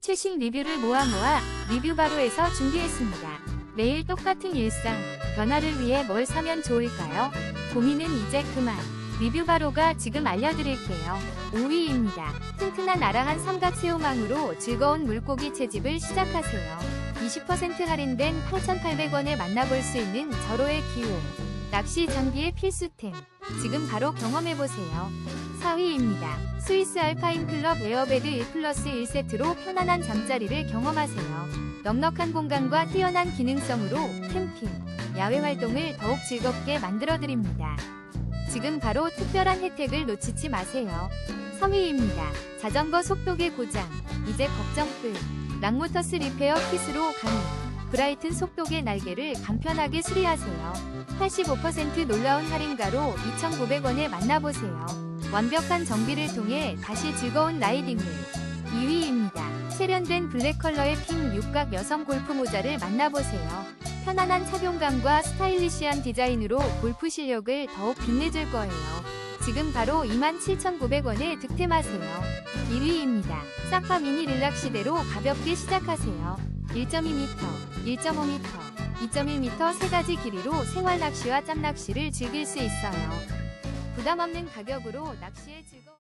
최신 리뷰를 모아 모아 리뷰 바로에서 준비했습니다. 매일 똑같은 일상, 변화를 위해 뭘 사면 좋을까요? 고민은 이제 그만. 리뷰 바로가 지금 알려드릴게요. 5위입니다. 튼튼한 아라한 삼각새우망으로 즐거운 물고기 채집을 시작하세요. 20% 할인된 8,800원에 만나볼 수 있는 절호의 기회. 낚시 장비의 필수템. 지금 바로 경험해보세요. 4위입니다. 스위스 알파인 클럽 에어베드 1 플러스 1세트로 편안한 잠자리를 경험하세요. 넉넉한 공간과 뛰어난 기능성으로 캠핑, 야외 활동을 더욱 즐겁게 만들어드립니다. 지금 바로 특별한 혜택을 놓치지 마세요. 3위입니다. 자전거 속도계 고장, 이제 걱정 끝. 랑모터스 리페어 킷으로 가능. 브라이튼 속도계 날개를 간편하게 수리하세요. 85% 놀라운 할인가로 2,900원에 만나보세요. 완벽한 정비를 통해 다시 즐거운 라이딩을. 2위입니다. 세련된 블랙 컬러의 핑 육각 여성 골프 모자를 만나보세요. 편안한 착용감과 스타일리시한 디자인으로 골프 실력을 더욱 빛내줄 거예요. 지금 바로 27,900원에 득템하세요. 1위입니다. 사파 미니 릴락 시대로 가볍게 시작하세요. 1.2m, 1.5m, 2.1m 세 가지 길이로 생활 낚시와 짬 낚시를 즐길 수 있어요. 부담 없는 가격으로 낚시의 즐거움